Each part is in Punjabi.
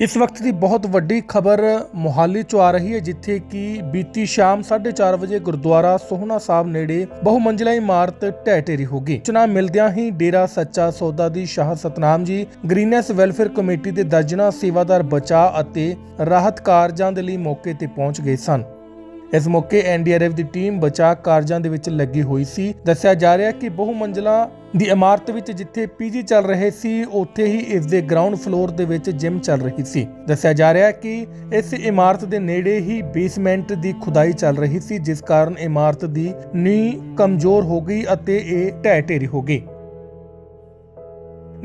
ਇਸ ਵਕਤ ਦੀ ਬਹੁਤ ਵੱਡੀ ਖਬਰ ਮੋਹਾਲੀ ਚੋਂ ਆ ਰਹੀ ਹੈ, ਜਿੱਥੇ ਕਿ ਬੀਤੀ ਸ਼ਾਮ 4:30 ਵਜੇ ਗੁਰਦੁਆਰਾ ਸੋਹਣਾ ਸਾਹਿਬ ਨੇੜੇ ਬਹੁਮੰਜ਼ਲਾ ਇਮਾਰਤ ਢਹਿ ਢੇਰੀ ਹੋ ਗਈ। ਚੁਣਾ ਮਿਲਦਿਆਂ ਹੀ ਡੇਰਾ ਸੱਚਾ ਸੌਦਾ ਦੀ Shah Satnam ji, green S welfare committee ਦੇ ਦਰਜਨਾ ਸੇਵਾਦਾਰ ਬਚਾਅ ਅਤੇ ਰਾਹਤ ਕਾਰਜਾਂ ਦੇ ਲਈ ਮੌਕੇ ਤੇ ਪਹੁੰਚ ਗਏ ਸਨ। ਇਸ ਮੌਕੇ ਐਨਡੀਆਰਐਫ ਦੀ ਟੀਮ ਬਚਾਅ ਕਾਰਜਾਂ ਦੇ ਵਿੱਚ ਲੱਗੀ ਹੋਈ ਸੀ। ਦੱਸਿਆ ਜਾ ਰਿਹਾ ਕਿ ਬਹੁ ਮੰਜ਼ਲਾ ਦੀ ਇਮਾਰਤ ਵਿੱਚ ਜਿੱਥੇ ਪੀਜੀ ਚੱਲ ਰਹੇ ਸੀ, ਉੱਥੇ ਹੀ ਇਸ ਦੇ ਗਰਾਊਂਡ ਫਲੋਰ ਦੇ ਵਿੱਚ ਜਿਮ ਚੱਲ ਰਹੀ ਸੀ। ਦੱਸਿਆ ਜਾ ਰਿਹਾ ਕਿ ਇਸ ਇਮਾਰਤ ਦੇ ਨੇੜੇ ਹੀ ਬੇਸਮੈਂਟ ਦੀ ਖੁਦਾਈ ਚੱਲ ਰਹੀ ਸੀ, ਜਿਸ ਕਾਰਨ ਇਮਾਰਤ ਦੀ ਨੀਂਹ ਕਮਜ਼ੋਰ ਹੋ ਗਈ ਅਤੇ ਇਹ ਢਹਿ ਢੇਰੀ ਹੋ ਗਈ।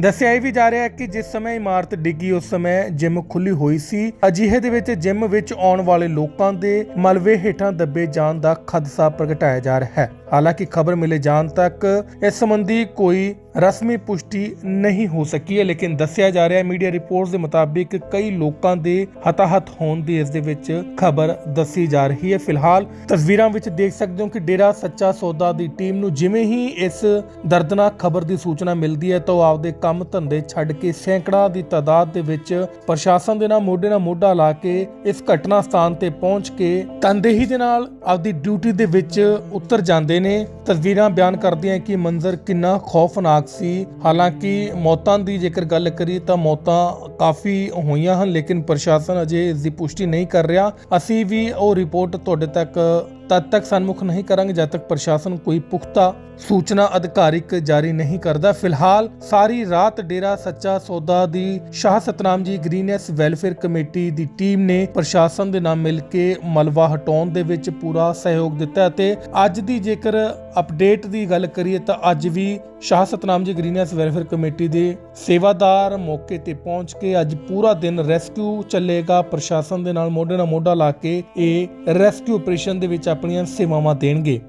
ਦੱਸਿਆ ਇਹ ਵੀ ਜਾ ਰਿਹਾ ਹੈ ਕਿ ਜਿਸ ਸਮੇਂ ਇਮਾਰਤ ਡਿੱਗੀ, ਉਸ ਸਮੇਂ ਜਿਮ ਖੁੱਲੀ ਹੋਈ ਸੀ। ਅਜਿਹੇ ਦੇ ਵਿੱਚ ਜਿਮ ਵਿੱਚ ਆਉਣ ਵਾਲੇ ਲੋਕਾਂ ਦੇ ਮਲਵੇ ਹੇਠਾਂ ਦੱਬੇ ਜਾਣ ਦਾ ਖਦਸ਼ਾ ਪ੍ਰਗਟਾਇਆ ਜਾ ਰਿਹਾ ਹੈ। ਹਾਲਾਂਕਿ ਖਬਰ ਮਿਲੇ ਜਾਣ ਤੱਕ ਇਸ ਸੰਬੰਧੀ ਕੋਈ ਰਸਮੀ ਪੁਸ਼ਟੀ ਨਹੀਂ ਹੋ ਸਕੀ ਹੈ, ਲੇਕਿਨ ਦੱਸਿਆ ਜਾ ਰਿਹਾ ਹੈ, ਮੀਡੀਆ ਰਿਪੋਰਟਸ ਦੇ ਮੁਤਾਬਿਕ ਕਈ ਲੋਕਾਂ ਦੇ ਹਤਾਹਤ ਹੋਣ ਦੀ ਇਸ ਦੇ ਵਿੱਚ ਖਬਰ ਦੱਸੀ ਜਾ ਰਹੀ ਹੈ। ਫਿਲਹਾਲ ਤਸਵੀਰਾਂ ਵਿੱਚ ਦੇਖ ਸਕਦੇ ਹੋ ਕਿ ਡੇਰਾ ਸੱਚਾ ਸੌਦਾ ਦੀ ਟੀਮ ਨੂੰ ਜਿਵੇਂ ਹੀ ਇਸ ਦਰਦਨਾਕ ਖਬਰ ਦੀ ਸੂਚਨਾ ਮਿਲਦੀ ਹੈ, ਤਾਂ ਉਹ ਆਪਦੇ ਕੰਮ ਧੰਦੇ ਛੱਡ ਕੇ ਸੈਂਕੜਾ ਦੀ ਤਾਦਾਦ ਦੇ ਵਿੱਚ ਪ੍ਰਸ਼ਾਸਨ ਦੇ ਨਾਲ ਮੋਢੇ ਨਾਲ ਮੋਢਾ ਲਾ ਕੇ ਇਸ ਘਟਨਾ ਸਥਾਨ ਤੇ ਪਹੁੰਚ ਕੇ ਤਨਦੇਹੀ ਦੇ ਨਾਲ ਆਪਦੀ ਡਿਊਟੀ ਦੇ ਵਿੱਚ ਉਤਰ ਜਾਂਦੇ ਨੇ ਤਸਵੀਰਾਂ ਬਿਆਨ ਕਰਦੀਆਂ ਕਿ ਮੰਜ਼ਰ ਕਿੰਨਾ ਖੌਫਨਾਕ ਸੀ। ਹਾਲਾਂਕਿ ਮੌਤਾਂ ਦੀ ਜੇਕਰ ਗੱਲ ਕਰੀਏ ਤਾਂ ਮੌਤਾਂ ਕਾਫੀ ਹੋਈਆਂ ਹਨ, ਲੇਕਿਨ ਪ੍ਰਸ਼ਾਸਨ ਅਜੇ ਇਸ ਦੀ ਪੁਸ਼ਟੀ ਨਹੀਂ ਕਰ ਰਿਹਾ। ਅਸੀਂ ਵੀ ਉਹ ਰਿਪੋਰਟ ਤੁਹਾਡੇ ਤੱਕ ਤਦ ਤੱਕ ਸਨਮੁਖ ਨਹੀਂ ਕਰਾਂਗੇ ਜਦ ਤੱਕ ਪ੍ਰਸ਼ਾਸਨ ਕੋਈ ਪੁਖਤਾ ਸੂਚਨਾ ਅਧਿਕਾਰਿਕ ਜਾਰੀ ਨਹੀਂ ਕਰਦਾ। ਫਿਲਹਾਲ ਸਾਰੀ ਰਾਤ ਡੇਰਾ ਸੱਚਾ ਸੌਦਾ ਦੀ Shah Satnam ji green S welfare committee ਦੀ ਟੀਮ ਨੇ ਪ੍ਰਸ਼ਾਸਨ ਦੇ ਨਾਲ ਮਿਲ ਕੇ ਮਲਵਾ ਹਟਾਉਣ ਦੇ ਵਿੱਚ ਪੂਰਾ ਸਹਿਯੋਗ ਦਿੱਤਾ ਅਤੇ ਅੱਜ ਦੀ ਜੇਕਰ ਅਪਡੇਟ ਦੀ ਗੱਲ ਕਰੀਏ ਤਾਂ ਅੱਜ ਵੀ ਸ਼ਾਹ Satnam ji green S welfare committee ਦੇ ਸੇਵਾਦਾਰ ਮੌਕੇ ਤੇ ਪਹੁੰਚ ਕੇ ਅੱਜ ਪੂਰਾ ਦਿਨ ਰੈਸਕਿਊ ਚੱਲੇਗਾ। ਪ੍ਰਸ਼ਾਸਨ ਦੇ ਨਾਲ ਮੋਢੇ ਨਾਲ ਮੋਢਾ ਲਾ ਕੇ ਇਹ ਰੈਸਕਿਊ ਆਪਰੇਸ਼ਨ ਦੇ ਵਿੱਚ ਆਪਣੀਆਂ ਸੇਵਾਵਾਂ ਦੇਣਗੇ।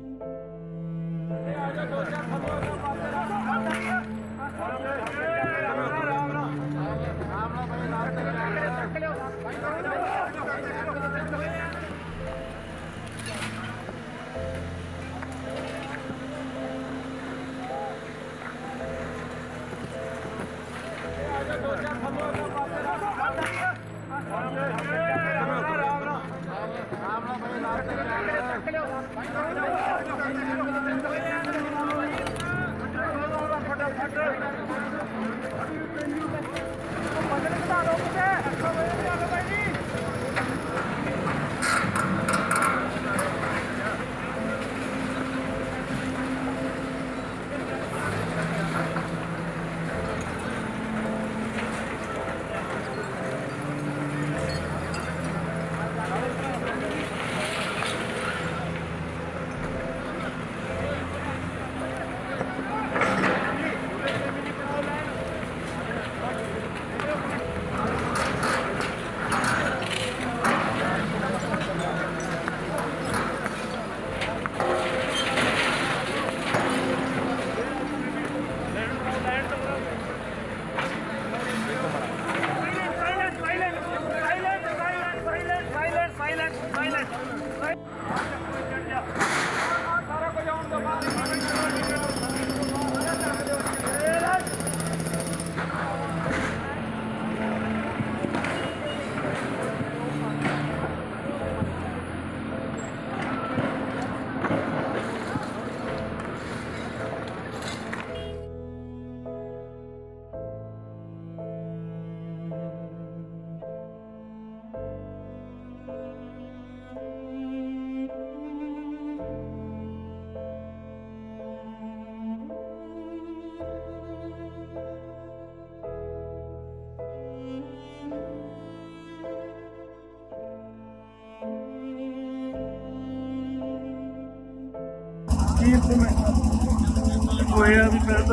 ਫਟੋ ਫਟੋ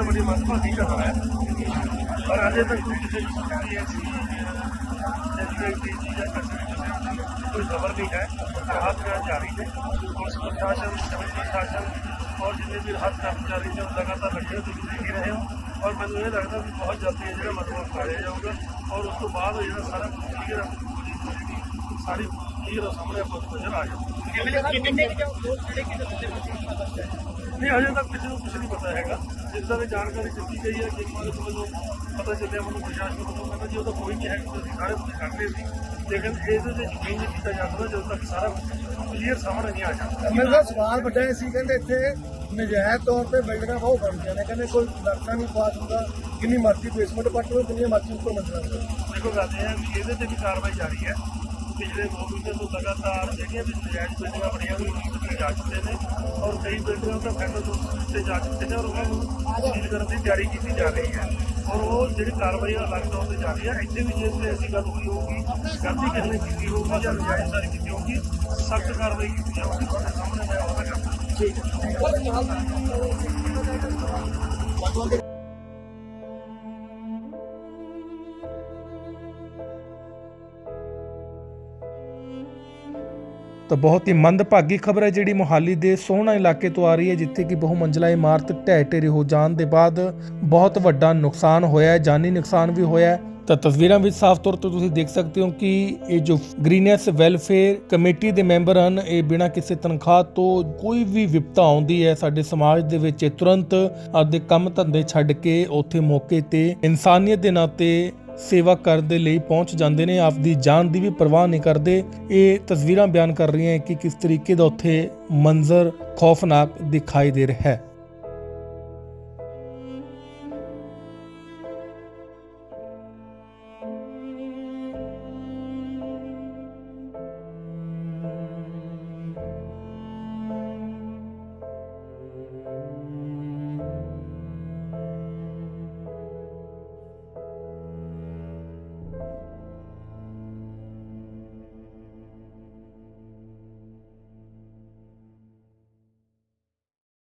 बड़ी मनपा है और आगे तक कोई किसी कोई खबर नहीं है राहत कार्य जारी है। प्रशासन सिविल प्रशासन और जितने भी राहत कर्मचारी जो लगातार रखे तो देख ही रहे हो और मैं ये लगता कि बहुत जल्दी जो मतलब उठाया जाऊँगा और उसको बाद जो सारा सारी ਕੁਝ ਨਹੀਂ ਹਜੇ ਤੱਕ ਕਿਸੇ ਨੂੰ ਕੁਝ ਨਹੀਂ ਪਤਾ ਹੈਗਾ। ਜਿਸ ਦੀ ਜਾਣਕਾਰੀ ਦਿੱਤੀ ਗਈ ਹੈ ਕਿ ਮਾਲਕ ਵੱਲੋਂ ਪਤਾ ਚੱਲਿਆ ਮੈਨੂੰ ਪ੍ਰਸ਼ਾਸਨ ਵੱਲੋਂ ਕਹਿੰਦਾ ਜੀ ਉਹਦਾ ਕੋਈ ਨਹੀਂ ਹੈ ਸਾਰੇ ਬੰਦੇ ਕਰਦੇ ਸੀ। ਲੇਕਿਨ ਇਹਦੇ ਤੇ ਯਕੀਨ ਨਹੀਂ ਕੀਤਾ ਜਾ ਸਕਦਾ ਜਦੋਂ ਤੱਕ ਸਾਰਾ ਕਲੀਅਰ ਸਾਹਮਣੇ ਨਹੀਂ ਆ ਜਾਂਦਾ ਮੇਰੇ ਦਾ ਸਵਾਲ ਵੱਡਾ ਸੀ ਕਹਿੰਦੇ ਇੱਥੇ ਨਜਾਇਜ਼ ਤੌਰ ਤੇ ਬਿਲਡਿੰਗਾਂ ਬਹੁਤ ਬਣਦੀਆਂ ਨੇ। ਕਹਿੰਦੇ ਕੋਈ ਨਕਸ਼ਾ ਨਹੀਂ ਪਾਸ ਹੁੰਦਾ ਕਿੰਨੀ ਮਰਜ਼ੀ ਬੇਸਮੈਂਟ ਪੱਟ ਲਓ ਕਿੰਨੀ ਮਰਜ਼ੀ ਉੱਪਰ ਮੰਜ਼ਲਾ ਦੇਖੋ ਗੱਲ ਇਹ ਹੈ ਵੀ ਇਹਦੇ ਤੇ ਵੀ ਕਾਰਵਾਈ ਜਾਰੀ ਹੈ। ਪਿਛਲੇ ਦੋ ਮਹੀਨੇ ਤੋਂ ਲਗਾਤਾਰ ਜਿਹੜੀਆਂ ਵੀ ਨਜਾਇਜ਼ ਬਿਲਡਿੰਗਾਂ ਬਣੀਆਂ ਹੋਈਆਂ ਉਹਨਾਂ ਜਾ ਚੁੱਕੇ ਨੇ, ਔਰ ਕਈ ਬਿਲਡਿੰਗਾਂ ਤਾਂ ਫੈਡਰਲ ਤੋਂ ਤੇ ਜਾ ਚੁੱਕੇ ਨੇ, ਔਰ ਉਹਨਾਂ ਨੂੰ ਸੀਲ ਕਰਨ ਦੀ ਤਿਆਰੀ ਕੀਤੀ ਜਾ ਰਹੀ ਹੈ। ਔਰ ਉਹ ਜਿਹੜੀ ਕਾਰਵਾਈ ਆ ਅਲੱਗ ਤੌਰ ਤੇ ਜਾ ਰਹੀ ਹੈ। ਇੱਥੇ ਵੀ ਜੇ ਕੋਈ ਐਸੀ ਗੱਲ ਹੋਈ ਹੋਊਗੀ, ਗਲਤੀ ਕਿਸੇ ਨੇ ਕੀਤੀ ਹੋਊਗੀ ਜਾਂ ਨਜਾਇਜ਼ ਸਾਰੀ ਕੀਤੀ ਹੋਊਗੀ, ਸਖਤ ਕਾਰਵਾਈ ਕੀਤੀ ਜਾਊਗੀ, ਤੁਹਾਡੇ ਸਾਹਮਣੇ ਮੈਂ ਉਹਦਾ ਕਰਦਾ ਤਾਂ ਬਹੁਤ ਹੀ ਮੰਦਭਾਗੀ ਖਬਰ ਹੈ ਜਿਹੜੀ ਮੋਹਾਲੀ ਦੇ ਸੋਹਣਾ ਇਲਾਕੇ ਤੋਂ ਆ ਰਹੀ ਹੈ, ਜਿੱਥੇ ਕਿ ਬਹੁ ਮੰਜ਼ਲਾ ਇਮਾਰਤ ਢਹਿ ਢੇਰੀ ਹੋ ਜਾਣ ਦੇ ਬਾਅਦ ਬਹੁਤ ਵੱਡਾ ਨੁਕਸਾਨ ਹੋਇਆ ਹੈ, ਜਾਨੀ ਨੁਕਸਾਨ ਵੀ ਹੋਇਆ ਹੈ। ਤਾਂ ਤਸਵੀਰਾਂ ਵਿੱਚ ਸਾਫ਼ ਤੌਰ ਤੇ ਤੁਸੀਂ ਦੇਖ ਸਕਦੇ ਹੋ ਕਿ ਇਹ ਜੋ ਗ੍ਰੀਨੈਸ ਵੈਲਫੇਅਰ ਕਮੇਟੀ ਦੇ ਮੈਂਬਰ ਹਨ, ਇਹ ਬਿਨਾਂ ਕਿਸੇ ਤਨਖਾਹ ਤੋਂ ਕੋਈ ਵੀ ਵਿਪਤਾ ਆਉਂਦੀ ਹੈ, ਸਾਡੇ ਸਮਾਜ ਦੇ ਵਿੱਚ ਤੁਰੰਤ ਆਪਦੇ ਕੰਮ ਧੰਦੇ ਛੱਡ ਕੇ ਉੱਥੇ ਮੌਕੇ ਤੇ ਇਨਸਾਨੀਅਤ ਦੇ ਨਾਤੇ ਸੇਵਾ ਕਰਨ ਦੇ ਲਈ ਪਹੁੰਚ ਜਾਂਦੇ ਨੇ, ਆਪਦੀ ਜਾਨ ਦੀ ਵੀ ਪਰਵਾਹ ਨਹੀਂ ਕਰਦੇ। ਇਹ ਤਸਵੀਰਾਂ ਬਿਆਨ ਕਰ ਰਹੀਆਂ ਕਿ ਕਿਸ ਤਰੀਕੇ ਦਾ ਉੱਥੇ ਮੰਜ਼ਰ ਖੌਫਨਾਕ ਦਿਖਾਈ ਦੇ ਰਿਹਾ ਹੈ।